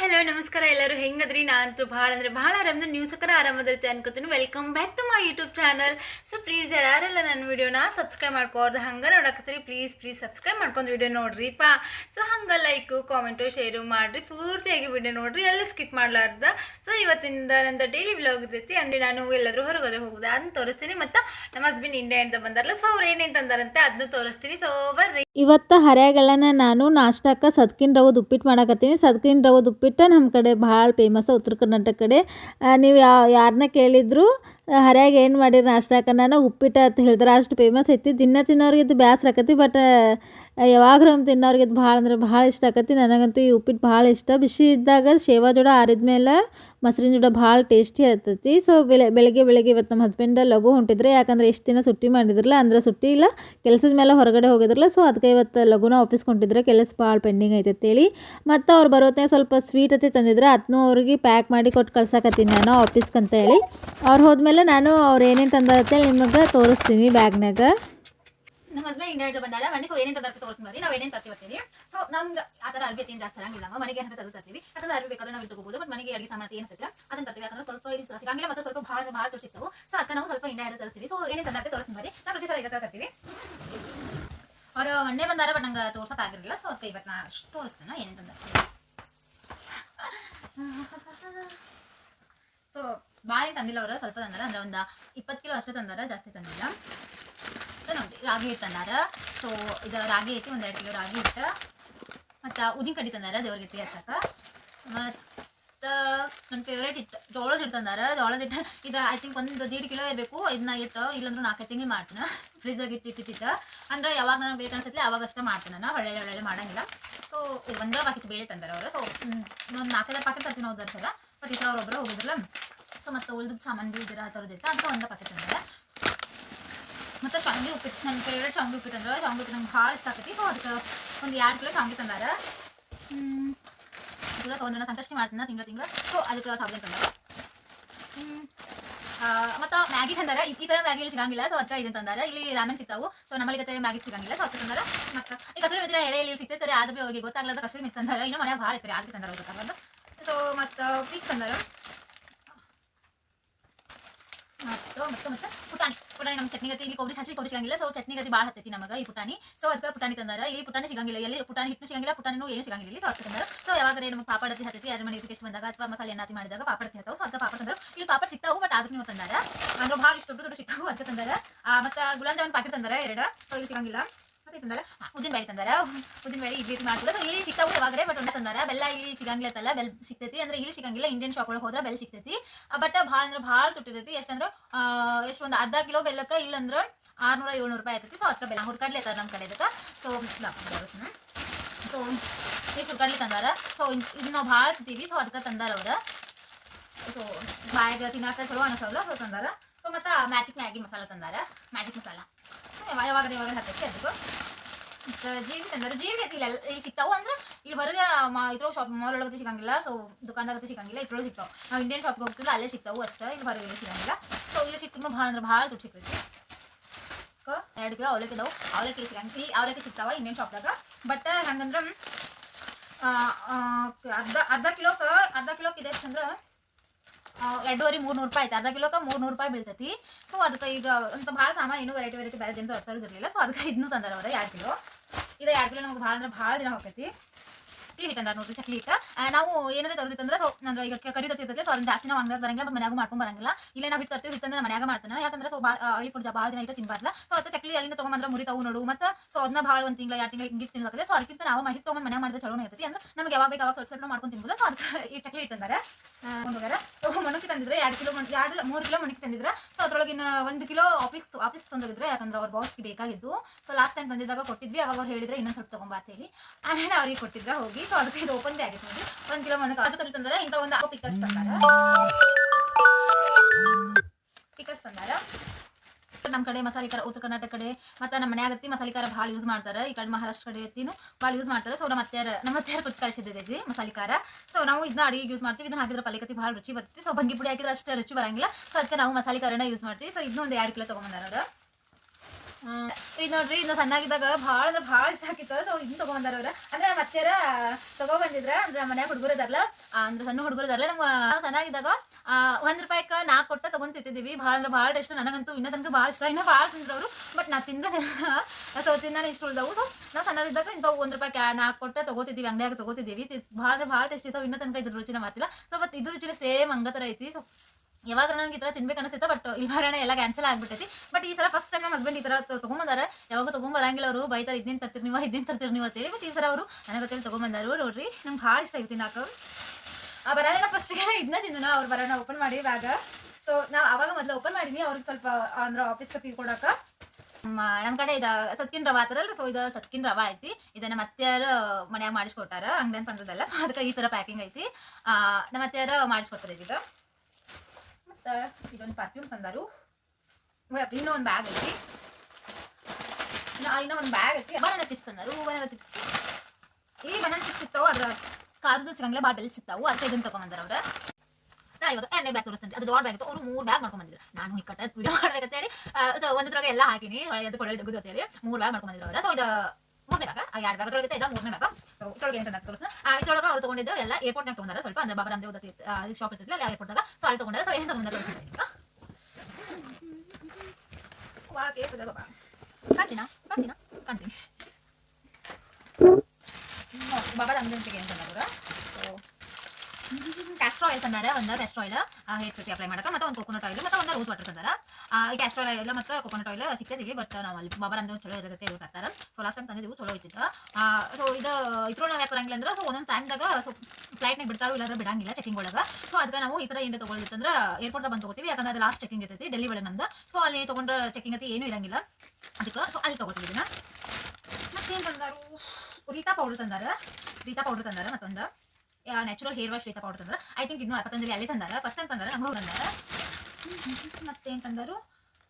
Hello ನಮಸ್ಕಾರ ಎಲ್ಲರೂ. ಹೆಂಗದ್ರಿ? ನಾನಂತೂ ಭಾಳ ಅಂದ್ರೆ ಭಾಳ ಆರಾಮದ. ನೀವು ಸಕರ ಆರಾಮದಿರುತ್ತೆ ಅನ್ಕೋತೀನಿ. Welcome back to my YouTube channel so please ಯಾರೆಲ್ಲ ನನ್ನ ವಿಡಿಯೋನ ಸಬ್ಸ್ಕ್ರೈಬ್ ಮಾಡ್ಕೋರ್ದು ಹಂಗೆ ನೋಡಕತ್ತೀರಿ ಪ್ಲೀಸ್ ಪ್ಲೀಸ್ ಸಬ್ಸ್ಕ್ರೈಬ್ ಮಾಡ್ಕೊಂಡು ವಿಡಿಯೋ ನೋಡ್ರಿಪ್ಪ ಸೊ ಹಂಗೆ ಲೈಕು ಕಾಮೆಂಟು ಶೇರು ಮಾಡಿರಿ. ಪೂರ್ತಿಯಾಗಿ ವಿಡಿಯೋ ನೋಡ್ರಿ. ಎಲ್ಲ ಸ್ಕಿಪ್ ಮಾಡಲಾರ್ದ. ಸೊ ಇವತ್ತಿನಿಂದ ನಂದು ಡೈಲಿ ವ್ಲಾಗ್ ಇರ್ತೈತಿ ಅಂದರೆ ನಾನು ಎಲ್ಲರೂ ಹೊರಗಡೆ ಹೋಗುದ ಅದನ್ನ ತೋರಿಸ್ತೀನಿ. ಮತ್ತು ನಮ್ಮ ಹಸ್ಬೆಂಡ್ ಇಂಡಿಯಾ ಅಂತ ಬಂದಾರಲ್ಲ ಸೊ ಅವ್ರು ಏನೇನು ತಂದಾರಂತೆ ಅದನ್ನು ತೋರಿಸ್ತೀನಿ. ಸೊ ಬರ್ರಿ. ಇವತ್ತು ಹರ್ಯಾಗಳನ್ನ ನಾನು ನಾಷ್ಟಕ್ಕೆ ಸದ್ಕಿನ ರವದ ಉಪ್ಪಿಟ್ಟು ಮಾಡಕತ್ತೀನಿ. ಸದ್ಕಿನ ರವದ ಉಪ್ಪಿಟ್ಟು ನಮ್ಮ ಕಡೆ ಭಾಳ ಫೇಮಸ್ ಉತ್ತರ ಕರ್ನಾಟಕ ಕಡೆ. ನೀವು ಯಾರನ್ನ ಕೇಳಿದ್ರು ಹರ್ಯಾಗ ಏನು ಮಾಡಿರಿ ನಾಷ್ಟಾಕ ನಾನು ಉಪ್ಪಿಟ್ಟು ಅಂತ ಹೇಳಿದ್ರೆ ಅಷ್ಟು ಫೇಮಸ್ ಐತಿ. ದಿನ ತಿನ್ನೋರಿಗೆ ಇದು ಬೇಸರ ಆಕತಿ ಬಟ್ ಯಾವಾಗ್ರೂ ಒಮ್ಮೆ ತಿನ್ನೋರಿಗೆ ಇದು ಭಾಳ ಅಂದ್ರೆ ಭಾಳ ಇಷ್ಟ ಆಕತಿ. ನನಗಂತೂ ಈ ಉಪ್ಪಿಟ್ಟು ಭಾಳ ಇಷ್ಟ. ಬಿಸಿ ಇದ್ದಾಗ ಶೇವಾ ಜೋಡ ಆರಿದ್ಮೇಲೆ ಮೊಸರಿನ ಜೋಡ ಭಾಳ ಟೇಸ್ಟಿ ಆಗ್ತೈತಿ ಸೊ ಬೆಳೆ, ಬೆಳಗ್ಗೆ ಬೆಳಗ್ಗೆ ಇವತ್ತು ನಮ್ಮ ಹಸ್ಬೆಂಡ ಲಘು ಹೊಂಟಿದ್ರೆ. ಯಾಕಂದ್ರೆ ಎಷ್ಟು ದಿನ ಸುಟ್ಟಿ ಮಾಡಿದ್ರಲ್ಲ, ಅಂದ್ರೆ ಸುಟ್ಟಿ ಇಲ್ಲ. ಕೆಲಸದ ಮೇಲೆ ಹೊರಗಡೆ ಹೋಗಿದ್ರಲ್ಲ ಸೊ ಅದಕ್ಕೆ ಇವತ್ತು ಲಘುನ ಆಫೀಸ್ ಕೊಂಡಿದ್ರೆ ಕೆಲಸ ಭಾಳ ಪೆಂಡಿಂಗ್ ಐತೆ ಹೇಳಿ. ಮತ್ತು ಅವ್ರು ಬರೋತ್ತೆ ಸ್ವಲ್ಪ ಸ್ವೀಟ್ ಅತ್ತೆ ತಂದಿದ್ರೆ. ಅದನ್ನೂ ಅವ್ರಿಗೆ ಪ್ಯಾಕ್ ಮಾಡಿ ಕೊಟ್ಟು ಕಳ್ಸಕತ್ತೀನಿ ನಾನು ಆಫೀಸ್ಗೆ ಅಂತ ಹೇಳಿ. ಅವ್ರು ಹೋದ್ಮೇಲೆ ನಾನು ಅವ್ರು ಏನೇನು ತಂದತ್ತೆ ನಿಮಗೆ ತೋರಿಸ್ತೀನಿ ಬ್ಯಾಗ್ನಾಗ. ನಮ್ಮ ಹಸ್ಬೆಂಡ್ ಇಂಡಿಯಾ ಬಂದಾರ ಮನೆ ಸೊ ಏನೇನು ನಾವು ಏನೇನು ತರ್ತೀವಿ ಬರ್ತೀವಿ ಸೊ ನಮ್ಗೆ ಅರ್ಬಿ ಏನು ಜಾಸ್ತಿ ತರಂಗಿಲ್ಲ ಮನೆಗೆ ಅಂತ ತಂದು ಅರ್ಬಿ ಬೇಕಾದ್ರೆ ನಾವು ತಗೋಬಹುದು ಬಟ್ ಮನೆಗೆ ಅಡಿಗೆ ಸಾಮಾನು ಏನು ಅದನ್ನ ತರ್ತೀವಿ. ಸ್ವಲ್ಪ ಮತ್ತೆ ಸ್ವಲ್ಪ ಭಾಳ ಭಾಳ ತುಳು ಸಿಗ್ತಾವೆ ಸೊ ಅದಕ್ಕೆ ನಾವು ಸ್ವಲ್ಪ ಇಂಡಿಯಾ ತರಿಸ್ತೀವಿ ಸೊ ಏನೇನು ತೋರಿಸ್ತೀನಿ ಬರ್ರಿ ಪ್ರತಿ ಇದೇ ತರ್ತೀವಿ. ಬಂದಾರ ಬಟ್ ನಂಗೆ ತೋರ್ಸಕ್ ಆಗಿರಲಿಲ್ಲ. ಸೊ ಅದಕ್ಕೆ ಇವತ್ತು ನಾ ಅಷ್ಟು ತೋರಿಸ್ತೇನೆ ಸೊ ಭಾಳ ತಂದಿಲ್ಲ ಅವರು, ಸ್ವಲ್ಪ ತಂದಾರ. ಅಂದ್ರೆ ಒಂದು ಇಪ್ಪತ್ತು ಕಿಲೋ ಅಷ್ಟೇ ತಂದಾರ, ಜಾಸ್ತಿ ತಂದಿಲ್ಲ. ಸೊ ನೋಡಿ, ರಾಗಿ ಹಿಟ್ಟು ತಂದಾರ. ಸೊ ಇದು ರಾಗಿ ಐತಿ ಒಂದು ಎರಡು ಕಿಲೋ ರಾಗಿ ಹಿಟ್ಟು. ಮತ್ತು ಉದಿನ ಕಡ್ಡಿ ತಂದಾರ ದೇವ್ರಿಗೆ ಎತ್ತಿ ಹಚ್ಚಕ್ಕೆ ಮತ್ತು ನನ್ನ ಫೇವ್ರೇಟ್ ಹಿಟ್ಟು, ಜೋಳದ ಹಿಟ್ಟು ತಂದಾರ. ಜೋಳದ ಹಿಟ್ಟು, ಇದು ಐ ಥಿಂಕ್ ಒಂದು ದೀಡ್ ಕಿಲೋ ಇರಬೇಕು. ಇದನ್ನ ಇಟ್ಟು ಇಲ್ಲಾಂದ್ರೂ ನಾಲ್ಕೈದು ತಿಂಗಳು ಮಾಡ್ತೀನಿ. ಫ್ರಿಜ್ದಾಗ ಇಟ್ಟು ಇಟ್ಟಿಟ್ಟು ಅಂದ್ರೆ ಯಾವಾಗ ನಾನು ಬೇಕು ಅನ್ಸತ್ತೆ ಅವಾಗ ಅಷ್ಟೇ ಮಾಡ್ತೀನಿ ನಾನು. ಒಳ್ಳೆ ಒಳ್ಳೆ ಮಾಡಂಗಿಲ್ಲ. ಸೊ ಒಂದೇ ಪಾಕೆಟ್ ಬೇಳೆ ತಂದಾರ ಅವರು. ಸೊ ಒಂದು ನಾಲ್ಕೈದು ಪಾಕೆಟ್ ತರ್ತೀನಿ ನಾವು ಸಲ ಬಟ್ ಈ ಥರ ಅವ್ರೊಬ್ಬರು ಹೋಗಿದ್ರಲ್ಲ ಸೊ ಮತ್ತು ಉಳಿದ ಸಾಮಾನು ಬೀಳ್ದಿರ ಆ ಥರದ್ದು ಅದಕ್ಕೆ ಒಂದು ಪಾಕೆಟ್ ಅಂದ್ರೆ ಮತ್ತು ಶಾವಿಗೆ ಉಪ್ಪಿಟ್ಟು ನನ್ನ ಕೈಯಲ್ಲಿ ಶಾವಿಗೆ ಉಪ್ಪಿಟ್ಟು ಅಂದ್ರೆ ಶಾವಿಗೆ ಉಪ್ಪಿಟ್ಟು ನಂಗೆ ಭಾಳ ಇಷ್ಟ ಆಗ್ತೈತಿ ಸೊ ಅದಕ್ಕೆ ಒಂದು ಎರಡು ಕಿಲೋ ಶಾವಿಗೆ ತಂದಾರ. ಇದೆಲ್ಲ ತೊಗೊಂಡ್ರೆ ಸಂಕಷ್ಟಿ ಮಾಡ್ತೀನಿ ತಿಂಗಳ ತಿಂಗಳ. ಸೊ ಅದಕ್ಕೆ ಸಾಬೂನು ತಂದಾರ ಮತ್ತು ಮ್ಯಾಗಿ ತಂದಾರ. ಈ ಥರ ಮ್ಯಾಗಿ ಇಲ್ಲಿ ಸಿಗಂಗಿಲ್ಲ. ಸೊ ಅದಕ್ಕೆ ಇದನ್ನ ತಂದಾರ. ಇಲ್ಲಿ ರಾಮನ್ ಸಿಗ್ತಾವು. ಸೊ ನಮ್ಮಲ್ಲಿ ಗತೆ ಮ್ಯಾಗಿ ಸಿಗಂಗಿಲ್ಲ. ಸೊ ಅದಕ್ಕೆ ತಂದಾರ. ಮತ್ತು ಈಗ ಕಸೂರಿ ಮೆತ್ತಿನ ಎಳೆ ಇಲ್ಲಿ ಸಿಗ್ತೈತೆ ಆದ್ರೆ ಅವ್ರಿಗೆ ಗೊತ್ತಾಗ್ಲದ ಕಸೂರಿ ಮೆತ್ತಿ ತಂದಾರ. ಇನ್ನೂ ಮನೆ ಭಾಳ ಇರ್ತಾರೆ ಆದ್ರೆ ತಂದಾರ ಅವ್ರಿಗೆ ಗೊತ್ತಾಗ್ಲದ ಸೊ ಮತ್ತು ಫಿಕ್ಸ್ ತಂದಾರ. ಮತ್ತು ಮತ್ತು ಮತ್ತು. ಪುಟಾಣಿ. ಪುಟಾಣಿ ನಮ್ಮ ಚಟ್ನಿ ಗತಿ ಇಲ್ಲಿ ಕೊಬ್ಬರಿ ಹಸಿ ಕೊಬ್ಬರಿ ಸಿಗಂಗಿಲ್ಲ ಸೊ ಚಟ್ನಿ ಗತಿ ಭಾಳ ಹತ್ತೈತಿ ನಮಗೆ ಈ ಪುಟಾಣಿ. ಸೊ ಅದಕ್ಕೆ ಪುಟಾಣಿ ತಂದಾರ. ಇಲ್ಲಿ ಪುಟಾಣಿ ಸಿಗಂಗಿಲ್ಲ. ಎಲ್ಲಿ ಪುಟಾಣಿ ಹಿಟ್ಟು ಸಿಗಂಗಿಲ್ಲ, ಪುಟಾಣಿನೂ ಏನು ಸಿಗಂಗಿಲ್ಲ. ಇಲ್ಲಿ ಸೊ ಅದಕ್ಕೆ ತಂದಾರ. ಸೊ ಯಾವಾಗ ನಮಗೆ ಪಾಪಡ್ ಹತ್ತಿ ಹತ್ತೈತಿ ಎರಡು ಮನೆಗೆ ಎಷ್ಟು ಬಂದಾಗ ಅಥವಾ ಮಸಾಲೆ ಎಣ್ಣಾತಿ ಮಾಡಿದಾಗ ಪಾಪಡ್ ಹತ್ತಿ ಹತ್ತಾವು. ಸೊ ಅದಕ್ಕೆ ಪಾಪಡ್ ತಂದಾರ. ಇಲ್ಲಿ ಪಾಪಡ್ ಸಿಗ್ತಾವು ಬಟ್ ಆದ್ರೂ ನೀವು ತಂದಾರ. ಅಂದ್ರೆ ಭಾಳ ಇಷ್ಟು ದೊಡ್ಡ ದೊಡ್ಡ ಸಿಗ್ತಾವು ಅದಕ್ಕೆ ತಂದಾರ. ಮತ್ತು ಗುಲಾಬ್ ಜಾಮೂನ್ ಪ್ಯಾಕೆಟ್ ತಂದಾರ ಎರಡು. ಸೊ ಇಲ್ಲಿ ಸಿಗಂಗಿಲ್ಲ. ಮತ್ತೆ ತಂದಾರ ಉದ್ದಿನ ಬೇಳೆ ತಂದಾರ ಉದ್ದಿನ ಬೇಳೆ ಇಡ್ಲಿ ಸೊ ಇಲ್ಲಿ ಸಿಗ್ತಾವು ಯಾವಾಗ್ರೆ ಬಟ್ ಒಂದೇ ತಂದಾರ ಬೆಲ್ಲ ಇಲ್ಲಿ ಸಿಗಂಗಿಲ್ಲ ತಲ್ಲ ಬೆಲ್ ಸಿಗ್ತೈತಿ. ಅಂದ್ರೆ ಇಲ್ಲಿ ಸಿಗಂಗಿಲ್ಲ ಇಂಡಿಯನ್ ಶಾಪ್ ಒಳಗೆ ಹೋದ್ರೆ ಬೆಲ್ಲ ಸಿಗ್ತೈತಿ. ಬಟ್ ಭಾಳ ಅಂದ್ರೆ ಭಾಳ ತುಟ್ಟಿರ್ತೈತಿ ಎಷ್ಟಂದ್ರೆ ಎಷ್ಟು ಒಂದು ಅರ್ಧ ಕಿಲೋ ಬೆಲ್ಲಕ್ಕೆ ಇಲ್ಲಂದ್ರೆ ಆರ್ನೂರ ಏಳ್ನೂರು ರೂಪಾಯಿ ಆಯ್ತೈತಿ. ಸೊ ಅದಕ್ಕೆ ಬೆಲ್ಲ. ಹುರ್ಕಡ್ಲಿ ಐತಾರ ನಮ್ಮ ಕಡೆ ಇದಕ್ಕೆ ಸೊ ಸೊ ಈ ಹುರ್ಕಡ್ಲಿ ತಂದಾರ ಸೊ ಇದು ನಾವು ಭಾಳ ತಿಂತೀವಿ. ಸೊ ಅದಕ್ಕೆ ತಂದಾರ ಅವ್ರ. ಸೊ ಬಾಯಾಗ ತಿನ್ನಾಕ ಚಲೋ ಅನಿಸಲ್ಲ. ಸೊ ತಂದಾರ ಸೊ ಮತ್ತು ಮ್ಯಾಜಿಕ್ ಮ್ಯಾಗಿ ಮಸಾಲ ತಂದಾರ ಮ್ಯಾಜಿಕ್ ಮಸಾಲ. ಯಾವಾಗ ಯಾವಾಗ ಹಾಕೈತಿ ಅದಕ್ಕೆ ಜೀರಿಗೆ ತಂದ್ರೆ ಜೀರಿಗೆ ಇಲ್ಲ, ಇಲ್ಲಿ ಸಿಗ್ತಾವು ಅಂದ್ರೆ, ಇಲ್ಲಿ ಹೊರಗೆ ಇದ್ರೊಳಗೆ ಶಾಪ್ ಮಾಲ್ ಒಳಗೆ ಸಿಗಂಗಿಲ್ಲ ಸೊ ದುಕಾನ್ದಾಗತ್ತೆ ಸಿಗಂಗಿಲ್ಲ, ಇದ್ರೊಳಗೆ ಸಿಗ್ತಾವೆ. ನಾವು ಇಂಡಿಯನ್ ಶಾಪ್ಗೆ ಹೋಗ್ತಿಲ್ಲ ಅಲ್ಲೇ ಸಿಗ್ತಾವು ಅಷ್ಟೇ, ಇಲ್ಲಿ ಹೊರಗೆ ಸಿಗಂಗಿಲ್ಲ. ಸೊ ಇಲ್ಲಿ ಸಿಕ್ಕರು ಭಾಳ ಅಂದ್ರೆ ಭಾಳ ದುಡ್ಡು ಸಿಗ್ತೈತಿ. ಎರಡು ಕಿಲೋ ಅವಲಕ್ಕಿ ಇದಾವೆ ಅವಲಕ್ಕಿ ಸಿಗಂಗಿಲ್ಲ ಈ ಅವಲಕ್ಕಿ ಸಿಗ್ತಾವ ಇಂಡಿಯನ್ ಶಾಪ್ದಾಗ ಬಟ್ ಹಂಗಂದ್ರೆ ಅರ್ಧ ಅರ್ಧ ಕಿಲೋಕ್ಕೆ ಅರ್ಧ ಕಿಲೋಕ್ಕೆ ಇದೆ ಅಂದ್ರೆ ಎರಡೂವರೆ ಮೂರ್ನೂರು ರೂಪಾಯಿ ಐತೆ ಅರ್ಧ ಕಿಲೋಕ್ಕೆ ಮೂರ್ನೂರು ರೂಪಾಯಿ ಬೀಳ್ತೈತಿ. ಸೊ ಅದಕ್ಕೆ ಈಗ ಅಂತ ಭಾಳ ಸಾಮಾನು ಏನು ವೆರೈಟಿ ವೆರೈಟಿ ಬೇರೆ ದಿನ ತರ್ತಾರಿರಲಿಲ್ಲ ಸೊ ಅದಕ್ಕೆ ಇದನ್ನು ತಂದಾರ ಅವ್ರ, ಎರಡು ಕಿಲೋ. ಇದು ಎರಡು ಕಿಲೋ ನಮ್ಗೆ ಭಾಳ ಅಂದ್ರೆ ಭಾಳ ದಿನ ಹೋಗ್ತೈತಿ ಚಕ್ಲಿ ಹಿಟ್ಟು ಅಂದಾರ ನೋಡ್ರಿ, ಚಕ್ಲಿ ಹಿಟ್ಟ ನಾವು ಏನಾರ ತರದಿತ್ತಂದ್ರೆ ಸೊ ಅಂದ್ರೆ ಈಗ ಕರಿದತ್ತಿರ್ತೈತೆ ಸೊ ಜಾಸ್ತಿ ನಾವು ಅಂಗಡಿ ಬರಂಗಿಲ್ಲ ಮತ್ತು ಮನ್ಯಾಗ ಮಾಡ್ಕೊಂಡ್ ಬರಂಗಿಲ್ಲ. ಇಲ್ಲ ನಾವು ಹಿಟ್ಟು ತರ್ತೀವಿ ಹಿಟ್ಟಂದ್ರೆ ಮನ್ಯಾಗ ಮಾಡ್ತಾನೆ. ಯಾಕಂದ್ರೆ ಸೊ ಭಾಳ ಆಯಿಲ್ ಫುಡ್ ಭಾಳ ದಿನ ಇಟ್ಟು ತಿನ್ಬಾರ್ದ ಸೊ ಅದು ಚಕ್ಲಿ ಅಲ್ಲಿಂದ ತೊಗೊಂಬಂದ್ರೆ ಮುರಿತಾವು ನೋಡು, ಮತ್ತೆ ಸೊ ಅದನ್ನ ಭಾಳ ಒಂದು ತಿಂಗಳ, ಎರಡು ತಿಂಗಳ ಹಿಂಗಿಟ್ಟು ತಿನ್ಬೇಕಾದ್ರೆ ಸೊ ಅದಕ್ಕಿಂತ ನಾವು ಹಿಟ್ಟು ತೊಗೊಂಡು ಮನ್ಯಾಗ ಮಾಡಿದ್ರೆ ಚಲೋ ಇರ್ತೈತಿ. ಅಂದ್ರೆ, ನಮ್ಗೆ ಯಾವಾಗ ಬೇಕು ಅವಾಗ ಸ್ವಲ್ಪ ಸ್ವಲ್ಪ ಮಾಡ್ಕೊಂಡು ತಿನ್ಬೋದು. ಸೊ ಅದಕ್ಕೆ ಈ ಚಕ್ಲಿ ಹಿಟ್ಟು ತಂದಾರೆ ಹೋಗ್ಯಾರ ಸೊ ಮೊಣಕ್ಕೆ ತಂದಿದ್ರೆ ಎರಡು ಕಿಲೋ ಎರಡು, ಮೂರು ಕಿಲೋ ಮಣಕ್ಕೆ ತಂದಿದ್ರೆ ಸೊ ಅದ್ರೊಳಗಿನ ಒಂದು ಕಿಲೋ ಆಫೀಸ್ ಆಫೀಸ್ ತಂದೋಗಿದ್ರೆ, ಯಾಕಂದ್ರೆ ಅವ್ರ ಬಾಸ್ಗೆ ಬೇಕಾಗಿದ್ದು. ಸೊ ಲಾಸ್ಟ್ ಟೈಮ್ ತಂದಿದ್ದಾಗ ಕೊಟ್ಟಿದ್ವಿ, ಅವಾಗ ಅವ್ರು ಹೇಳಿದ್ರೆ ಇನ್ನೊಂದು ಸ್ವಲ್ಪ ತೊಗೊಂಬಾ ಹೇಳಿ. ಆಮೇಲೆ ಅವ್ರಿಗೆ ಕೊಟ್ಟಿದ್ರೆ ಹೋಗಿ. ಸೊ ಅದಕ್ಕೆ ಇದು ಓಪನ್ ಬಿ ಆಗಿತ್ತು ನೋಡಿ. ಒಂದು ಕಿಲೋ ಮಣ್ಣು ಕಾಜು ಕಲ್ಲಿ ತಂದ್ರೆ. ಇಂಥ ಒಂದು ಆಕು ಪಿಕಲ್ಸ್ ತಂದಾರ. ಪಿಕಲ್ಸ್ ತಂದಾರ. ನಮ್ಮ ಕಡೆ ಮಸಾಲೆ ಖಾರ, ಉತ್ತರ ಕರ್ನಾಟಕ ಕಡೆ, ಮತ್ತೆ ನಮ್ಮ ಮನ್ಯಾಗತ್ತಿ ಮಸಾಲೆ ಖಾರ ಭಾಳ ಯೂಸ್ ಮಾಡ್ತಾರೆ. ಈ ಕಡೆ ಮಹಾರಾಷ್ಟ್ರ ಕಡೆ ಎತ್ತಿನೂ ಭಾಳ ಯೂಸ್ ಮಾಡ್ತಾರೆ. ಸೊ ನಮ್ಮ ಅತ್ತೆಯರ ನಮ್ಮ ಅತ್ತೆಯರ ಕೊಟ್ಟು ಕಳಿಸಿದ್ದೈತಿ ಮಸಾಲೆ ಖಾರ. ಸೊ ನಾವು ಇದನ್ನ ಅಡಿಗೆ ಯೂಸ್ ಮಾಡ್ತೀವಿ. ಇದನ್ನ ಹಾಕಿದ್ರೆ ಪಲ್ಯಕತಿ ಭಾಳ ರುಚಿ ಬರ್ತೈತಿ. ಸೊ ಬಂಗಿ ಪುಡಿ ಹಾಕಿದ್ರೆ ಅಷ್ಟೇ ರುಚಿ ಬರಂಗಿಲ್ಲ. ಸೊ ಅದಕ್ಕೆ ನಾವು ಮಸಾಲೆ ಖಾರನ ಯೂಸ್ ಮಾಡ್ತೀವಿ. ಸೊ ಇದನ್ನ ಎರಡು ಕಿಲೋ ತೊಗೊಂಬಂದಾರ ಇದು ನೋಡ್ರಿ, ಇನ್ನು ಸಣ್ಣಾಗಿದ್ದಾಗ ಭಾಳ ಅಂದ್ರೆ ಭಾಳ ಇಷ್ಟ ಆಗಿತ್ತು. ಸೊ ಇನ್ನು ತಗೊಂಬಂದಾರ ಅವ್ರ. ಅಂದ್ರೆ ನಮ್ಮ ಅತ್ತೆಯರ ತಗೋ ಬಂದಿದ್ರ. ಅಂದ್ರೆ ಮನ್ಯಾಗ ಹುಡುಗರು ಇದಾರಲ್ಲ ಅಂದ್ರೆ ಸಣ್ಣ ಹುಡುಗರು ಇದಾರಲ್ಲ ನಮ್ಮ ಸಣ್ಣಾಗಿದ್ದಾಗ ಒಂದ್ ರೂಪಾಯಿಕ ನಾಲ್ಕು ಕೊಟ್ಟ ತಗೊಂತಿದ್ದೀವಿ ಭಾಳ ಅಂದ್ರೆ ಭಾಳ ಟೇಸ್ಟ್. ನನಗಂತೂ ಇನ್ನೂ ತನಕ ಭಾಳ ಇಷ್ಟ. ಇನ್ನೂ ಭಾಳ ತಿಂದ್ರು ಅವರು. ಬಟ್ ನಾ ತಿಂದನಿಲ್ಲ ಸೊ ತಿನ್ನಾನೆ ಇಷ್ಟ ಸೊ ನಾವು ಸಣ್ಣದಿದ್ದಾಗ ಇಂಥ ಒಂದ್ ರೂಪಾಯಿ ನಾಲ್ಕು ಕೊಟ್ಟ ತಗೋತಿದ್ದೀವಿ. ಅಂಗಡಿಯಾಗ ತಗೋತಿದ್ದೀವಿ. ಭಾಳ ಅಂದ್ರೆ ಭಾಳ ಟೇಸ್ಟ್ ಇತ್ತು ಇನ್ನೂ ತನಕ ಇದ್ರ ರುಚಿನ ಮಾಡ್ತಿಲ್ಲ ಸೊ ಬಟ್ ಇದ್ರ ರುಚಿನ ಸೇಮ್ ಹಂಗ ಥರ ಐತಿ. ಸೊ ಯಾವಾಗ ನಂಗೆ ಈ ಥರ ತಿನ್ಬೇಕು ಅನಿಸ್ತೈತೆ ಬಟ್ ಇಲ್ಲಿ ಬರೋಣ ಎಲ್ಲ ಕ್ಯಾನ್ಸಲ್ ಆಗ್ಬಿಟ್ಟೈತಿ. ಬಟ್ ಈ ಸಲ ಫಸ್ಟ್ ಟೈಮ್ ನಮ್ಮ ಹಸ್ಬೆಂಡ್ ಈ ಥರ ತೊಗೊಂಬಂದಾರೆ. ಯಾವಾಗ ತೊಗೊಂಬರಂಗಿಲ್ಲ ಅವರು. ಬೈತಾರೆ, ಇದನ್ನ ತರ್ತೀರಿ ನೀವು? ಇದನ್ನ ತರ್ತೀರಿ ನೀವು ಅಂತೇಳಿ. ಬಟ್ ಈ ಸಲ ಅವರು ನನಗೆ ಗೊತ್ತಿಲ್ಲ, ತಗೊಂಬಂದಾರು ನೋಡ್ರಿ. ನಂಗೆ ಭಾಳ ಇಷ್ಟ ಐತಿ ನಾಕ ಆ ಬರೋಣ ಫಸ್ಟ್ಗೆ ಇದನ್ನ ತಿಂದು ಅವ್ರು ಬರೋಣ ಓಪನ್ ಮಾಡಿ ಬ್ಯಾಗ ಸೊ ನಾವು ಅವಾಗ ಮೊದಲು ಓಪನ್ ಮಾಡೀನಿ ಅವ್ರಿಗೆ ಸ್ವಲ್ಪ, ಅಂದ್ರೆ ಆಫೀಸ್ ಕಪ್ಪಿ ಕೊಡೋಕ. ನಮ್ಮ ಕಡೆ ಇದು ಸತ್ಕಿನ್ ರವಾ ಆತರಲ್ರಿ ಸೊ ಇದು ಸತ್ಕಿನ್ ರವಾ ಐತಿ. ಇದನ್ನ ಮತ್ತೆಯಾರ ಮನ್ಯಾಗ ಮಾಡಿಸ್ಕೊಟ್ಟಾರ. ಅಂಗಡಿ ತಂದದಲ್ಲ ಸೊ ಅದಕ್ಕೆ ಈ ಥರ ಪ್ಯಾಕಿಂಗ್ ಐತಿ. ನಮ್ಮ ಅತ್ತೆಯಾರ ಮಾಡಿಸ್ಕೊಡ್ತಾರೆ ಈಗ ಮತ್ತು ಇದೊಂದು ಪರ್ಫ್ಯೂಮ್ ತಂದಾರು. ಇನ್ನೂ ಒಂದು ಬ್ಯಾಗ್ ಐತಿ. ಇನ್ನ ಒಂದು ಬ್ಯಾಗ್ ಐತಿ. ಬನಾನ ಚಿಪ್ಸ್ ತಂದರು. ಬನಾನ ಚಿಪ್ಸ್ ಈ ಬನಾನ ಚಿಪ್ಸ್ ಸಿಗ್ತಾವು. ಅದ್ರ ಕಾರದ ಸಿಗಂಗಿಲ್ಲ ಬಾಟಲ್ ಸಿಗ್ತಾವು. ಅದಕ್ಕೆ ಇದನ್ನ ತಗೊಂಬಂದಾರ ಅವ್ರ. ನಾ ಇವಾಗ ಎರಡನೇ ಬ್ಯಾಗ್ ತೋರಿಸ್ತೀನಿ. ಅದು ದೊಡ್ಡ ಬ್ಯಾಗ್ ಅವ್ರು ಮೂರು ಬ್ಯಾಗ್ ಮಾಡ್ಕೊಂಡ್ ಬಂದಿದ್ರು ನಾನು ಈ ಕಟ್ಟ ವಿಡಿಯೋ ಮಾಡ್ಬೇಕಂತ ಹೇಳಿ. ಒಂದು ಒಂದ್ರಾಗ ಎಲ್ಲ ಹಾಕಿನಿ. ಅದು ಕೊಡಲಿ ತೆಗೆದು ಅಂತ ಹೇಳಿ. ಮೂರು ಬ್ಯಾಗ್ ಮಾಡ್ಕೊಂಡ್ ಬಂದಿದ್ರು ಅವ್ರ. ಸೊ ಇದು ಮೂರನೇ ಬ್ಯಾಗ ಆ ಎರಡು ಬ್ಯಾಗ್ ಒಳಗೆ ಇದು ಮೂರನೇ ಬ್ಯಾಗ ಸೊ ಇದ್ರೊಳಗೆ ಅಂತ ತೋರಿಸ್ನ ಇದ್ರೊಳಗೆ ಅವ್ರು ತಗೊಂಡಿದ್ದು ಎಲ್ಲ ಏರ್ಪೋರ್ಟ್ನಾಗ ತಗೊಂಡಾರ. ಸ್ವಲ್ಪ ಅಂದ್ರೆ ಬಾಬಾ ರಾಮದೇವ್ ಶಾಪ್ ಇರ್ತೈತಿ ಅಲ್ಲಿ ಏರ್ಪೋರ್ಟ್ನಾಗ ಸೊ ಅಲ್ಲಿ ತಗೊಂಡಾರ. ಸೊ ಏನು ತಗೊಂಡಾರ ತೋರಿಸ್ತೀನಿ ವಾ ಕೇಸ್ ಇದೆ ಬಾಬಾ. ಕಾಣ್ತೀನಾ ಕಾಣ್ತೀನಾ ಕಾಣ್ತೀನಿ ಬಾಬಾ ರಾಮದೇವ್ಗೆ ಏನು ತಂದಾರ ಸೊ ಕ್ಯಾಸ್ಟ್ರ್ ಆಯಿಲ್ ತಂದಾರ ಒಂದು ಕ್ಯಾಸ್ಟ್ರ್ ಆಯಿಲ್ ಹೇರ್ ಕಟ್ಟಿ ಅಪ್ಲೈ ಮಾಡಕ್ಕೆ, ಮತ್ತೆ ಒಂದು ಕೋಕೋನಟ್ ಆಯಿಲ್ ಮತ್ತೆ ಒಂದು ರೋಸ್ ವಾಟರ್ ತಂದಾರ ಕ್ಯಾಸ್ಟ್ರ್ ಆಯಿಲ್ ಮತ್ತು ಕೋಕೋನಟ್ ಆಯಿಲ್ ಸಿಗ್ತಿದ್ದೀವಿ ಬಟ್ ನಾವು ಅಲ್ಲಿ ಬಾಬಾ ರಾಮದೇವ್ ಚಲೋ ಇರುತ್ತೆ ಹೇಳ್ತಾರೆ ಸೊ ಲಾಸ್ಟ್ ಟೈಮ್ ತಂದಿದ್ದೀವಿ ಚಲೋ ಐತಿತ್ತು ಸೊ ಇದು, ಇದ್ರೂ ನಾವು ಯಾಕೆ ತರಂಗಿಲ್ಲ ಅಂದ್ರೆ ಸೊ ಒಂದೊಂದು ಟೈಮ್ದಾಗ ಸೊ ಫ್ಲೈಟ್ನಾಗ ಬಿಡ್ತಾರೋ ಇಲ್ಲಾಂದ್ರೆ ಬಿಡಂಗಿಲ್ಲ ಚೆಕಿಂಗ್ ಒಳಗೆ. ಸೊ ಅದಕ್ಕೆ ನಾವು ಈ ಥರ ಏನು ತೊಗೊಳಿತ್ತಂದ್ರೆ ಏರ್ಪೋರ್ಟ್ದಾಗ ಬಂದು ತೊಗೋತೀವಿ, ಯಾಕಂದ್ರೆ ಅದು ಲಾಸ್ಟ್ ಚೆಕಿಂಗ್ ಇರ್ತೈತಿ ಡೆಲ್ಲಿ ಒಳಗೆ ನಮ್ದು. ಸೊ ಅಲ್ಲಿ ತೊಗೊಂಡ್ರೆ ಚೆಕಿಂಗ್ ಐತಿ ಏನೂ ಇರಂಗಿಲ್ಲ. ಅದಕ್ಕೆ ಸೊ ಅಲ್ಲಿ ತೊಗೋತೀವಿ ಇದನ್ನ. ಮತ್ತೇನು ತಂದಾರು? ರೀತಾ ಪೌಡರ್ ತಂದಾರ. ರೀತಾ ಪೌಡರ್ ತಂದಾರ ಮತ್ತೊಂದು. ನ್ಯಾಚುರಲ್ ಹೇರ್ ವಾಶ್ ರೀತಾ ಪೌಡರ್ ತಂದ್ರೆ. ಐ ಥಿಂಕ್ ಇದನ್ನು ಪತಂಜಲಿ ಅಲ್ಲಿ ತಂದಾರ. ಫಸ್ಟ್ ಟೈಮ್ ತಂದಾರ ನಂಗೆ ತಂದಾರ. ಮತ್ತೇನು ತಂದರು?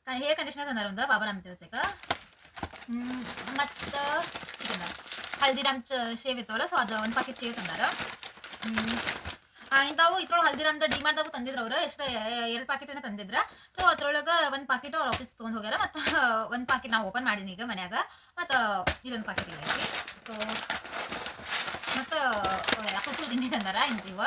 ಹೇರ್ ಕಂಡೀಷನರ್ ತಂದಾರ ಒಂದು, ಬಾಬಾ ರಾಮ್ ದೇವತೆಗ ಮತ್ತು ತಂದಾರ. ಹಲ್ದಿರಾಮ್ ಶೇವ್ ಇರ್ತಾವಲ್ಲ ಸೊ ಅದು ಒಂದು ಪಾಕೆಟ್ ಶೇವ್ ತಂದಾರ. ಇಂಥವು ಇದ್ರೊಳಗೆ ಹಲ್ದಿರಾಮ್ದ ಡಿ ಮಾಡ್ದಾಗ ತಂದಿದ್ರು ಅವ್ರು. ಎಷ್ಟು ಎರಡು ಪಾಕೆಟನ್ನ ತಂದಿದ್ರ. ಸೊ ಅದ್ರೊಳಗೆ ಒಂದು ಪಾಕೆಟ್ ಅವ್ರ ಆಫೀಸ್ ತೊಗೊಂಡು ಹೋಗ್ಯಾರ. ಮತ್ತು, ಒಂದು ಪಾಕೆಟ್ ನಾವು ಓಪನ್ ಮಾಡೀನಿ ಈಗ ಮನ್ಯಾಗ. ಮತ್ತು, ಇದೊಂದು ಪಾಕೆಟ್ ಇಲ್ಲ ಸೊ ಕುಕ್ಕುಳು ತಿಂಡಿ ತಂದಾರ? ಇಂತಿವ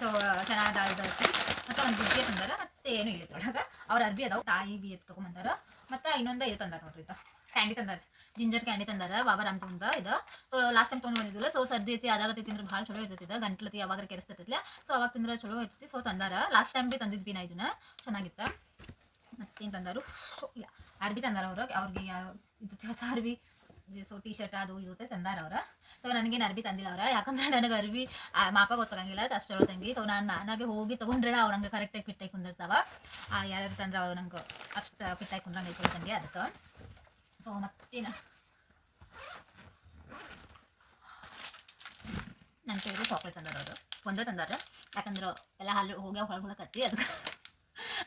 ಸೊ ಚೆನ್ನಾಗಿ ಐತಿ ಮತ್ತು ಒಂದು ಗುಜ್ಜೆ ತಂದಾರ ಮತ್ತೆ ಏನು ಇಲ್ಲ. ಇದ್ರೊಳಗೆ ಅವ್ರ ಅರ್ಬಿ ಅದಾವ ತಾಯಿ ಬಿ ಎತ್ ತೊಗೊಂಬಂದಾರ ಮತ್ತು ಇನ್ನೊಂದು ಇದು ತಂದಾರ ನೋಡ್ರಿ ಇದು ಕ್ಯಾಂಡಿ ತಂದಾರ ಜಿಂಜರ್ ಕ್ಯಾಂಡಿ ತಂದಾರ ಬಾಬಾ ರಾಮ್ತಂದ ಇದು ಸೊ ಲಾಸ್ಟ್ ಟೈಮ್ ತೊಗೊಂಡು ಬಂದಿದ್ದಿಲ್ಲ ಸೊ ಸರ್ದಿ ಐತಿ ಅದಾಗತೈತಿ ತಿಂದ್ರೆ ಭಾಳ ಚಲೋ ಇರ್ತೈತಿ ಇದು ಗಂಟ್ಲತಿ ಯಾವಾಗ ಕೆರೆಸ್ತೈತಿಲ್ಲ ಸೊ ಅವಾಗ ತಿಂದ್ರೆ ಚಲೋ ಇರ್ತೈತಿ ಸೊ ತಂದಾರ ಲಾಸ್ಟ್ ಟೈಮ್ ಬಿ ತಂದಿದ್ವಿ ನಾ ಇದನ್ನ ಚೆನ್ನಾಗಿತ್ತ ಮತ್ತೇನು ತಂದಾರು ಇಲ್ಲ ಅರ್ಬಿ ತಂದಾರ ಅವ್ರಿಗೆ ಅವ್ರಿಗೆ ಇದು ಹೊಸ ಅರ್ಬಿ ಸೊ ಟಿ ಶರ್ಟ್ ಅದು ಇರುತ್ತೆ ತಂದಾರ ಅವ್ರ. ಸೊ ನನಗೇನು ಅರ್ಬಿ ತಂದಿಲ್ಲ ಅವ್ರ. ಯಾಕಂದ್ರೆ ನನಗೆ ಅರ್ಬಿ ಮಾಪ ಗೊತ್ತಾಗಂಗಿಲ್ಲ ಅಷ್ಟು ತಂಗಿ ಸೊ ನಾನು ನಾನಾಗೆ ಹೋಗಿ ತೊಗೊಂಡ್ರೆ ಅವ್ರು ನಂಗೆ ಕರೆಕ್ಟಾಗಿ ಫಿಟ್ಟಾಗಿ ಕುಂದಿರ್ತಾವ. ಯಾರ್ಯಾರು ತಂದ್ರೆ ಅವ್ರು ನಂಗೆ ಅಷ್ಟು ಫಿಟ್ಟಾಗಿ ಕುಂದ್ರಂಗೆ ಚಲೋ ತಂಗಿ ಅದಕ್ಕೆ. ಸೊ ಮತ್ತೇನು? ನನ್ನ ಫೇವ್ರೆಟ್ ಚಾಕ್ಲೇಟ್ ತಂದಾರ ಅವರು. ಒಂದೇ ತಂದಾರ. ಯಾಕಂದ್ರೆ ಎಲ್ಲ ಹಾಲು ಹೋಗ್ಯಾವ ಹೊಳಗುಳಕತ್ತಿ ಅದಕ್ಕೆ.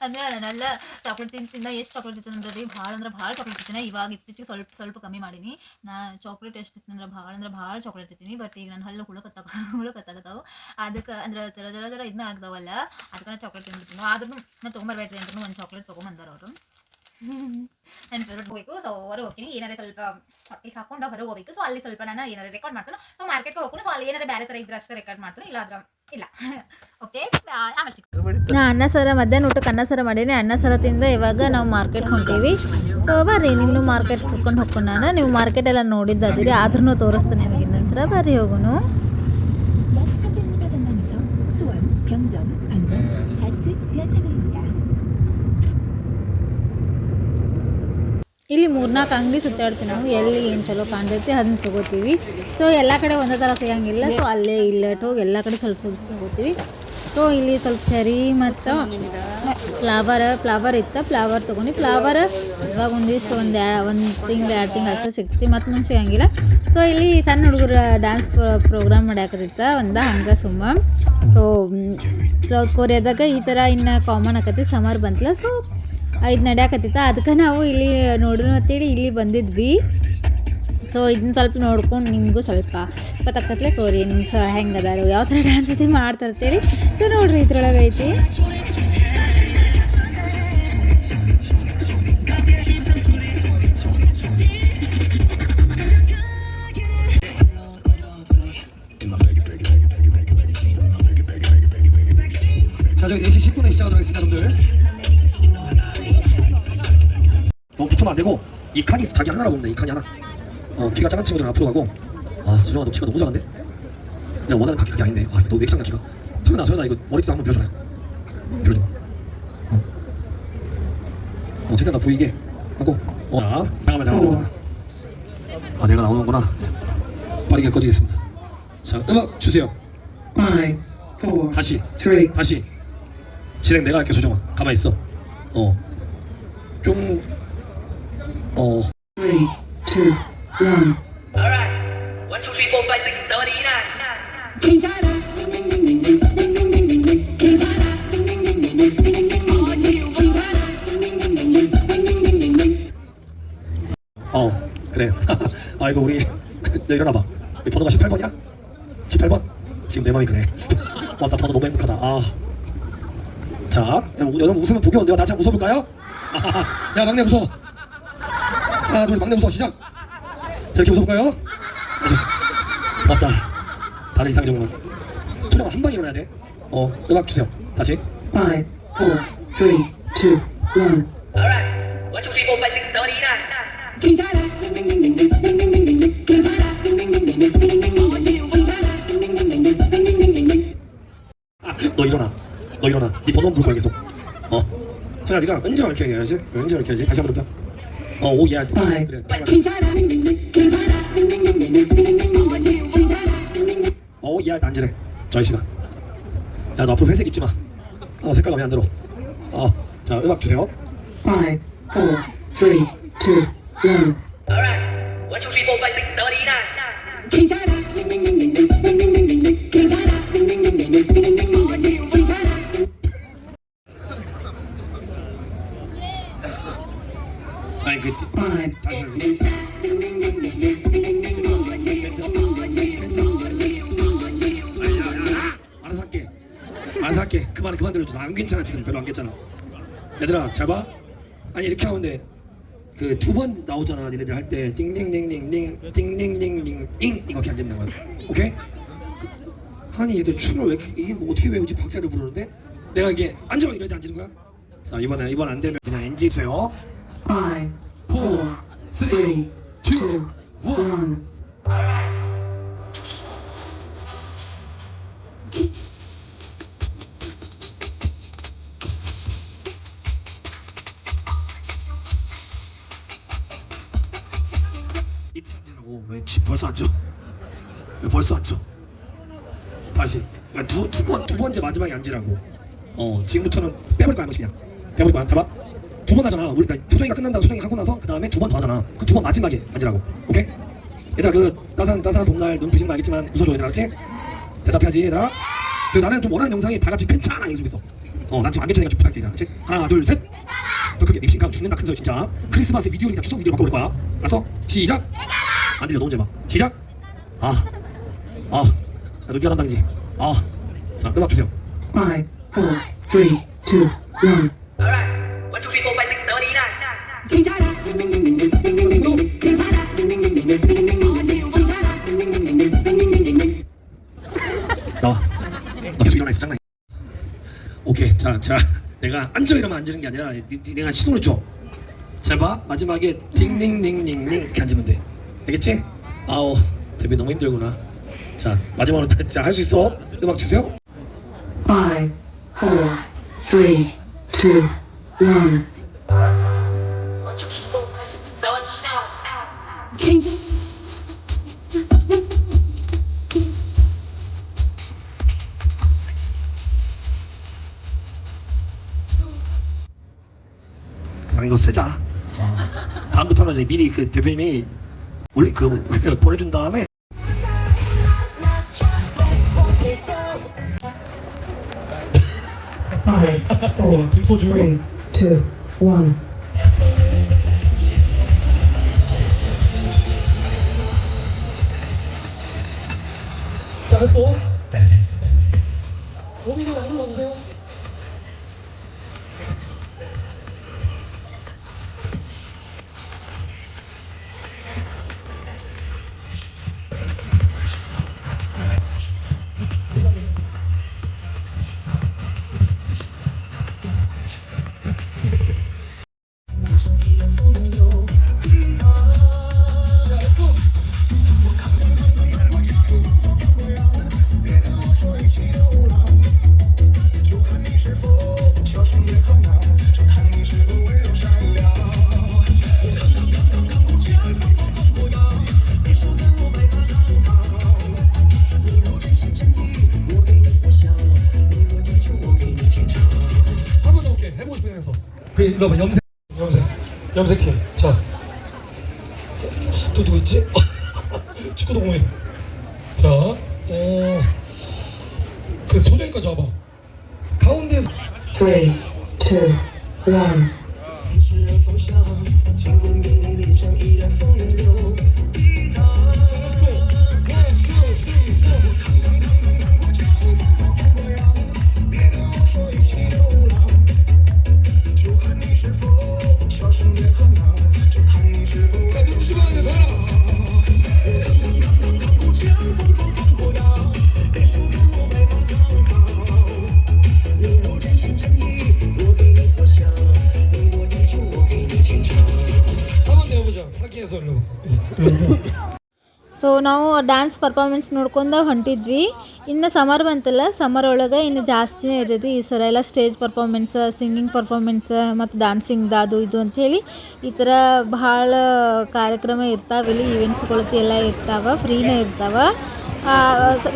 ಅಂದ್ರೆ ನಾನೆಲ್ಲ ಚಾಕ್ಲೇಟ್ ತಿಂತಿನ ಎಷ್ಟು ಚಾಕ್ಲೇಟ್ ತಿಂತಂದ್ರೆ ರೀ ಭಾಳ ಅಂದ್ರೆ ಭಾಳ ಚಾಕ್ಲೇಟ್ ತಿಂತೀನಿ. ಇವಾಗ ಇತ್ತೀಚೆಗೆ ಸ್ವಲ್ಪ ಸ್ವಲ್ಪ ಕಮ್ಮಿ ಮಾಡೀನಿ. ನಾ ಚಾಕ್ಲೇಟ್ ಎಷ್ಟು ತಿಂತಂದ್ರೆ ಭಾಳ ಅಂದ್ರೆ ಭಾಳ ಚಾಕ್ಲೇಟ್ ತಿಂತೀನಿ. ಬಟ್ ಈಗ ನನ್ನ ಹಲ್ಲು ಹುಳುಕತ್ತಾಗ ಹುಳುಕತ್ತಾಗತ್ತಾವು ಅದಕ್ಕೆ ಅಂದ್ರೆ ಜರ ಜರ ಜರ ಇದನ್ನ ಆಗ್ದಾವಲ್ಲ ಅದಕ್ಕೆ ನಾ ಚಾಕ್ಲೇಟ್ ತಿಂದಿರ್ತೀನಿ ಆದ್ರೂ ನಾನು ತೊಗೊಂಬರ್ಬೇಡ್ರಿ ಅಂದ್ರೂ ಒಂದು ಚಾಕ್ಲೇಟ್ ತೊಗೊಂಬಂದಾರ ಅವರು. ನನ್ನ ಹೊರಗೆ ಹೋಗ್ಬೇಕು ಸೊ ಹೊರಗೆ ಹೋಗ್ತೀನಿ ಏನಾರ ಸ್ವಲ್ಪ ಹೊಟ್ಟೆಗೆ ಹಾಕೊಂಡು ಹೊರಗೆ ಹೋಗ್ಬೇಕು ಸೊ ಅಲ್ಲಿ ಸ್ವಲ್ಪ ನಾನು ಏನಾರ ರೆಕಾರ್ಡ್ ಮಾಡ್ತಾನೆ ಸೊ ಮಾರ್ಕೆಟ್ಗೆ ಹೋಗ್ಕೊಂಡು ಸೊ ಅಲ್ಲಿ ಏನಾರ ಬೇರೆ ಥರ ಇದ್ರೆ ಅಷ್ಟೇ ರೆಕಾರ್ಡ್ ಮಾಡ್ತಾನೆ ಇಲ್ಲ ಆದ್ರೆ ಇಲ್ಲ ಓಕೆ ಆಮೇಲೆ ಸಿಗ್ತೀನಿ ನಾ ಅನ್ನ ಸಾರ ಮಧ್ಯಾಹ್ನ ಊಟಕ್ಕೆ ಅನ್ನ ಸಾರ ಮಾಡೀನಿ ಅನ್ನ ಸಾರ ತಿಂದ ಇವಾಗ ನಾವು ಮಾರ್ಕೆಟ್ ಹೊಂಟೀವಿ ಸೊ ಬರ್ರಿ ನಿಮ್ಮನ್ನು ಮಾರ್ಕೆಟ್ ಹೋಗ್ಕೊಂಡು ಹೋಗ್ಕೊಂಡು ನಾನು ನೀವು ಮಾರ್ಕೆಟ್ ಎಲ್ಲ ನೋಡಿದ್ದದಿರಿ ಆದ್ರೂ ತೋರಿಸ್ತೇನೆ ನಿಮಗೆ ಇನ್ನೊಂದ್ಸಲ ಬರ್ರಿ ಹೋಗುನು ಇಲ್ಲಿ ಮೂರ್ನಾಲ್ಕು ಅಂಗಡಿ ಸುತ್ತಾಡ್ತೀವಿ ನಾವು. ಎಲ್ಲಿ ಏನು ಚಲೋ ಕಾಣ್ತೈತಿ ಅದನ್ನ ತಗೋತೀವಿ. ಸೊ ಎಲ್ಲ ಕಡೆ ಒಂದೇ ಥರ ಸಿಗಂಗಿಲ್ಲ. ಸೊ ಅಲ್ಲೇ ಇಲ್ಲಟ್ ಹೋಗಿ ಎಲ್ಲ ಕಡೆ ಸ್ವಲ್ಪ ಸ್ವಲ್ಪ ತಗೋತೀವಿ ಸೊ ಇಲ್ಲಿ ಸ್ವಲ್ಪ ಚರಿ ಮತ್ತು ಫ್ಲವರ್ ಫ್ಲವರ್ ಇತ್ತು. ಫ್ಲವರ್ ತೊಗೊಂಡು ಫ್ಲವರ್ ಇವಾಗ ಒಂದಿಷ್ಟು ಒಂದು ಒಂದು ತಿಂಗ್ಳು, ಎರಡು ತಿಂಗ್ಳು ಅಷ್ಟು ಸಿಗ್ತಿ. ಮತ್ತು ಮುಂಚೆ ಸಿಗಂಗಿಲ್ಲ. ಸೊ ಇಲ್ಲಿ ಸಣ್ಣ ಹುಡುಗರ ಡ್ಯಾನ್ಸ್ ಪ್ರೋಗ್ರಾಮ್ ಮಾಡ್ಯಾಕತ್ತಿತ್ತ ಒಂದು ಹಂಗೆ ಸುಮ್ಮ. ಸೊ ಸೌತ್ ಕೊರಿಯಾದಾಗ ಈ ಥರ ಇನ್ನು ಕಾಮನ್ ಆಕತಿ. ಸಮರ್ ಬಂತಲ್ಲ ಸೊ ಇದು ನಡ್ಯಾಕತ್ತಿತ್ತ. ಅದಕ್ಕೆ ನಾವು ಇಲ್ಲಿ ನೋಡೋಣ ಅಂತೇಳಿ ಇಲ್ಲಿ ಬಂದಿದ್ವಿ. ಸೊ ಇದನ್ನ ಸ್ವಲ್ಪ ನೋಡ್ಕೊಂಡು ನಿಮಗೂ ಸ್ವಲ್ಪ ಗೊತ್ತಾಗ್ತತ್ಲೆ ತೋರಿ ನಿಮ್ಮ ಸ ಹೆಂಗೆ ಅದಾರು ಯಾವ ಥರ ಡ್ಯಾನ್ಸ್ ಐತಿ ಮಾಡ್ತಾರೆ ಅಂತೇಳಿ ಸೊ ನೋಡಿರಿ ಇದ್ರೊಳಗೆ ಐತಿ 이 칸이 자기 하나라고 보면 돼 이 칸이 하나. 어 키가 작은 친구들은 앞으로 가고. 아 소정아 너 키가 너무 작은데? 내가 원하는 각이 그게 아닌데. 아 너왜 이렇게 작냐 키가. 소연아 소연아 이거 머리띠 한번 빌려줘라. 빌려줘. 어. 어, 최대한 다 보이게 하고. 어, 자 잠깐만 잠깐만 아 내가 나오는구나. 빠르게 꺼지겠습니다. 자 음악 주세요. Five, four, 다시 three, 다시. 진행 내가 할게 소정아. 가만히 있어. 어 좀 all. 1. Alright. One, two, three, 괜찮아. 어, 그래. 아이고, 우리. 너 일어나봐. 우리 번호가 18번이야? 18번? 지금 내 마음이 그래. 와, 나 번호 너무 행복하다. 아. 자, 여러분 웃으면 보기 온대요. 다시 한번 웃어볼까요? 야, 막내 웃어. 아, 하나 둘 막내 무서 시작. 저렇게 웃어볼까요? 맞다. 다들 이상적으로 초령을 한 방에 일어나야 돼어 음악 주세요. 다시. 5 4 3 2 1 Alright. 1 2 3 4 5 6 7 8 9 괜찮아. 아, 너 일어나. 너 일어나. 네 번호 부를 거야 계속. 어. 소야 네가 언제 이렇게 해야지? 언제 이렇게 해야지? 다시 한번 해볼까? 어, 오, 야, 그래, 아, 그래. 잠깐만. 괜찮아 딩딩딩 괜찮아 딩딩딩딩 딩딩딩딩 어, 지금 괜찮아 딩딩딩 어, 야, 난지래. 저희 씨가. 야, 너 앞으로 회색 입지 마. 어, 색깔 마음에 안 들어. 어, 자, 음악 주세요. Five, four, three, two, one. Alright, one, two, three, four, five, six, seven, eight, nine. 괜찮아 딩딩딩딩딩 딩딩딩딩 괜찮아 딩딩딩딩 딩딩딩딩 어, 지금 그 Five, 다시 야. 알아서 할게. 알아서 할게. 그만 그만 들어줘. 나안 괜찮아 지금 별로 안 괜찮아. 얘들아 잘 봐. 아니 이렇게 하면 돼. 그 두 번 나오잖아 니네들 할 때 띵띵띵띵띵 띵띵띵띵 잉 이렇게 안 잡는 거야. 오케이? 아니 얘들 춤을 왜 이렇게 이게 뭐 어떻게 외우지 박자를 부르는데 내가 이게 앉아 이래야 앉는 거야? 자 이번에 이번 안 되면 그냥 NG 주세요. five, four, three, two, one. 왜 지- 벌써 앉아? 왜 벌써 앉아? 다시 두두 번 두 번째 마지막에 앉으라고. 어 지금부터는 빼버릴 거야 한번씩 그냥 빼버릴 거야 잡아. 두 번 하잖아. 우리가 소정이가 끝난다고 소정이 하고 나서 그 다음에 두 번 더 하잖아. 그 두 번 마지막에 앉으라고. 오케이? 얘들아 그 따스한 따스한 봄날 눈 부신 거 알겠지만 웃어줘 얘들아 알았지? 대답해야지 얘들아. 그리고 나는 좀 원하는 영상이 다 같이 괜찮아 계속 있어. 어난 지금 안 괜찮으니까 좀 부탁해 얘들아. 하나 둘 셋. 더 크게 립싱크하면 죽는다 큰 소리 진짜. 크리스마스 비디오를 그냥 추석 비디오 바꿔볼 거야. 알았어? 시작. 안 들려 너 혼자 봐. 시작. 아, 아, 야, 너 기가 담당이지. 아, 자 음악 주세요. Five, four, three, two, one. Alright. One, two, three, four, 자, 자, 내가 앉아 이러면 앉는 게 아니라 니, 니, 내가 신호를 줘. 잘 봐. 마지막에 띵띵띵띵띵 이렇게 앉으면 돼. 알겠지? 아우, 데뷔 너무 힘들구나. 자, 마지막으로 할수 있어. 음악 주세요. Five, four, three, two, one. One, two, three, 그거 쓰자. 다음부터는 이제 미리 그 대표님이 올리 그 보내준 다음에 Five, 1. 자, 렛츠고. 고민을 하는 건데. 일로 봐 염색 염색 염색팀. 자또 누구 있지? 축구 동호회 자. 어. 그 소녀까지 와봐 가운데에서. 3, 2, 1 so ನಾವು dance performance ನೋಡ್ಕೊಂಡ ಹೊಂಟಿದ್ವಿ. ಇನ್ನು summer ಬಂತಲ್ಲ summer ಒಳಗೆ ಇನ್ನು ಜಾಸ್ತಿನೇ ಇರ್ತೈತಿ ಈ ಸಲ. ಎಲ್ಲ ಸ್ಟೇಜ್ ಪರ್ಫಾರ್ಮೆನ್ಸ್ ಸಿಂಗಿಂಗ್ ಪರ್ಫಾರ್ಮೆನ್ಸ್ ಮತ್ತು ಡ್ಯಾನ್ಸಿಂಗ್ದು ಅದು ಇದು ಅಂಥೇಳಿ ಈ ಥರ ಭಾಳ ಕಾರ್ಯಕ್ರಮ ಇರ್ತಾವೆ. ಇಲ್ಲಿ ಈವೆಂಟ್ಸ್ಗಳು ಎಲ್ಲ ಇರ್ತಾವೆ ಫ್ರೀನೇ ಇರ್ತಾವೆ.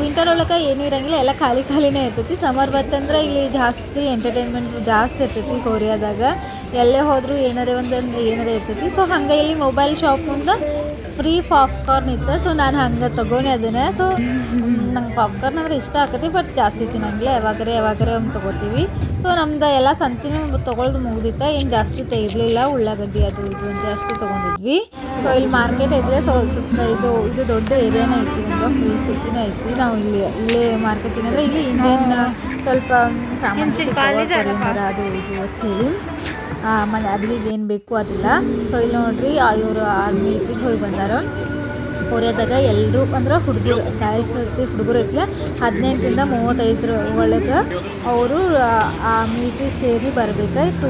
ವಿಂಟರ್ ಒಳಗೆ ಏನೂ ಇರಂಗಿಲ್ಲ, ಎಲ್ಲ ಖಾಲಿ ಖಾಲಿನೇ ಇರ್ತೈತಿ. ಸಮರ್ ಬಂತಂದ್ರೆ ಇಲ್ಲಿ ಜಾಸ್ತಿ ಎಂಟರ್ಟೈನ್ಮೆಂಟ್ ಜಾಸ್ತಿ ಇರ್ತೈತಿ ಕೊರಿಯಾದಾಗ ಎಲ್ಲೇ ಹೋದರೂ ಏನಾರೇ ಒಂದು ಏನಾರೇ ಇರ್ತೈತಿ. ಸೊ ಹಂಗೆ ಇಲ್ಲಿ ಮೊಬೈಲ್ ಶಾಪ್ ಮುಂದೆ ಫ್ರೀ ಪಾಪ್ಕಾರ್ನ್ ಇತ್ತು. ಸೊ ನಾನು ಹಂಗೆ ತೊಗೊಂಡೆ ಅದನ್ನು. ಸೊ ನಂಗೆ ಪಾಪ್ಕಾರ್ನ್ ಅಂದ್ರೆ ಇಷ್ಟ ಆಕತಿ ಬಟ್ ಜಾಸ್ತಿ ತಿನ್ನಂಗಿಲ್ಲ. ಯಾವಾಗರೆ ಯಾವಾಗರೆ ಒಂದು ತೊಗೋತೀವಿ. ಸೊ ನಮ್ದು ಎಲ್ಲ ಸಂತಿನೂ ತೊಗೊಳ್ದು ಮುಗ್ದಿತ್ತ. ಏನು ಜಾಸ್ತಿ ತೆಗಿಲಿಲ್ಲ. ಉಳ್ಳಾಗಡ್ಡಿ ಅದು ಇದು ಅಂತ ಅಷ್ಟು ತೊಗೊಂಡಿದ್ವಿ. ಸೊ ಇಲ್ಲಿ ಮಾರ್ಕೆಟ್ ಇದ್ರೆ ಸೊ ಸುತ್ತ ಇದು ಇದು ದೊಡ್ಡ ಏರಿಯಾನೇ ಐತಿ. ನಮ್ಗೆ ಫುಲ್ ಸಿಟಿನೇ ಐತಿ. ನಾವು ಇಲ್ಲಿ ಇಲ್ಲೇ ಮಾರ್ಕೆಟ್ ಏನಂದ್ರೆ ಇಲ್ಲಿ ಇಂಡಿಯನ್ ಸ್ವಲ್ಪ ಸಾಮಾನು ಅದು ಇದು ಅಂತ ಹೇಳಿ ಮನೆ ಅಡ್ಲಿಗೆ ಏನು ಬೇಕು ಅದೆಲ್ಲ. ಸೊ ಇಲ್ಲಿ ನೋಡ್ರಿ ಇವರು ಆರ್ಮಿ ಹೋಗಿ ಬಂದಾರ. ಕೊರಿಯಾದಾಗ ಎಲ್ಲರೂ ಅಂದ್ರೆ ಹುಡುಗರು ಗಾಯ್ಸ್ ಹುಡುಗರು ಐತಿಲ್ಲ ಹದಿನೆಂಟರಿಂದ ಮೂವತ್ತೈದರ ಒಳಗೆ ಅವರು ಆ ಮೀಟಿ ಸೇರಿ ಬರ್ಬೇಕು. ಟೂ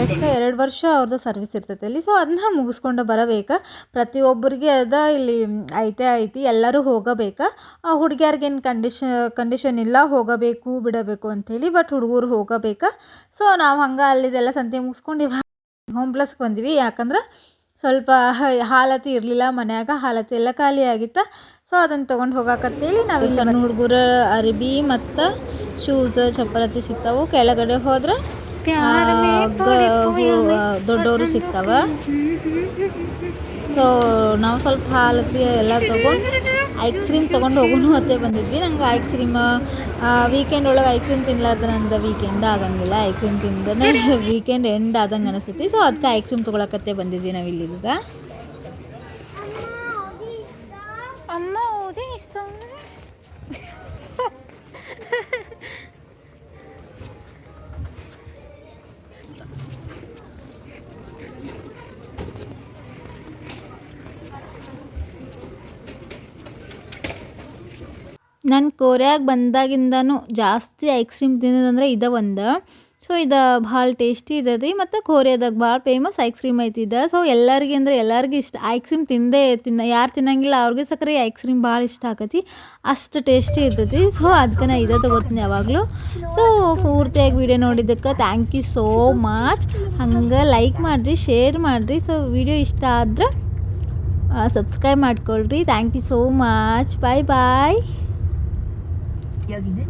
ಎರಡು ಎರಡು ವರ್ಷ ಅವ್ರದ್ದು ಸರ್ವಿಸ್ ಇರ್ತೈತೆ ಅಲ್ಲಿ. ಸೊ ಅದನ್ನ ಮುಗಿಸ್ಕೊಂಡು ಬರಬೇಕು. ಪ್ರತಿಯೊಬ್ಬರಿಗೆ ಅದ ಇಲ್ಲಿ ಐತೆ ಐತಿ, ಎಲ್ಲರೂ ಹೋಗಬೇಕು. ಆ ಹುಡುಗಿಯರ್ಗೇನು ಕಂಡೀಷನ್ ಕಂಡೀಷನ್ ಇಲ್ಲ, ಹೋಗಬೇಕು, ಬಿಡಬೇಕು ಅಂಥೇಳಿ ಬಟ್ ಹುಡುಗರು ಹೋಗಬೇಕು. ಸೊ ನಾವು ಹಂಗೆ ಅಲ್ಲಿದೆಲ್ಲ ಸಂತೆ ಮುಗಿಸ್ಕೊಂಡು ಇವಾಗ ಹೋಮ್ ಪ್ಲಸ್ಗೆ ಬಂದ್ವಿ. ಯಾಕಂದ್ರೆ ಸ್ವಲ್ಪ ಹ- ಹಾಲತಿ ಇರಲಿಲ್ಲ ಮನ್ಯಾಗ ಹಾಲತಿ ಎಲ್ಲ ಖಾಲಿ ಆಗಿತ್ತು. ಸೊ ಅದನ್ನು ತೊಗೊಂಡು ಹೋಗಾಕತ್ತೇಳಿ ನಾವು ಸಣ್ಣ ಹುಡುಗರ ಅರಿಬಿ ಮತ್ತು ಶೂಸ್ ಚಪ್ಪಲತಿ ಸಿಗ್ತಾವೆ. ಕೆಳಗಡೆ ಹೋದ್ರೆ ದೊಡ್ಡವರು ಸಿಗ್ತಾವ. ಸೊ ನಾವು ಸ್ವಲ್ಪ ಹಾಲತಿ ಎಲ್ಲ ತೊಗೊಂಡು ಐಸ್ ಕ್ರೀಮ್ ತೊಗೊಂಡು ಹೋಗೋಣ ಮತ್ತೆ ಬಂದಿದ್ವಿ. ನಂಗೆ ಐಸ್ ಕ್ರೀಮ್ ವೀಕೆಂಡ್ ಒಳಗೆ ಐಸ್ ಕ್ರೀಮ್ ತಿನ್ಲಾರ್ದ ನಂದು ವೀಕೆಂಡ್ ಆಗಂಗಿಲ್ಲ. ಐಸ್ ಕ್ರೀಮ್ ತಿಂದನೇ ವೀಕೆಂಡ್ ಎಂಡ್ ಆದಂಗೆ ಅನಿಸ್ತೈತಿ. ಸೊ ಅದಕ್ಕೆ ಐಸ್ ಕ್ರೀಮ್ ತೊಗೊಳಕತ್ತೆ ಬಂದಿದ್ವಿ ನಾವು ಇಲ್ಲಿಗ ನಾನು ಕೊರಿಯಾಗೆ ಬಂದಾಗಿಂದನೂ ಜಾಸ್ತಿ ಐಸ್ ಕ್ರೀಮ್ ತಿನ್ನೋದಂದ್ರೆ ಇದ ಒಂದು. ಸೊ ಇದು ಭಾಳ ಟೇಸ್ಟಿ ಇದದಿ ಮತ್ತು ಕೊರಿಯಾದಾಗ ಭಾಳ ಫೇಮಸ್ ಐಸ್ ಕ್ರೀಮ್ ಐತಿ ಇದು. ಸೊ ಎಲ್ಲರಿಗೆ ಅಂದ್ರೆ ಎಲ್ಲರಿಗೂ ಇಷ್ಟ. ಐಸ್ ಕ್ರೀಮ್ ತಿಂದೇ ತಿನ್ನ, ಯಾರು ತಿನ್ನಂಗಿಲ್ಲ ಅವ್ರಿಗೆ ಸಕ್ಕರೆ ಐಸ್ ಕ್ರೀಮ್ ಭಾಳ ಇಷ್ಟ ಆಕತಿ. ಅಷ್ಟು ಟೇಸ್ಟಿ ಇರ್ತೈತಿ ಸೊ ಅದಕ್ಕೆ ನಾ ಇದೇ ತಗೋತೀನಿ ಯಾವಾಗಲೂ. ಸೊ ಪೂರ್ತಿಯಾಗಿ ವಿಡಿಯೋ ನೋಡಿದ್ದಕ್ಕೆ ಥ್ಯಾಂಕ್ ಯು ಸೋ ಮಚ್ ಹಂಗೆ ಲೈಕ್ ಮಾಡಿರಿ ಶೇರ್ ಮಾಡಿರಿ. ಸೊ ವಿಡಿಯೋ ಇಷ್ಟ ಆದ್ರೆ ಸಬ್ಸ್ಕ್ರೈಬ್ ಮಾಡ್ಕೊಳ್ರಿ. Thank you so much bye bye 여기는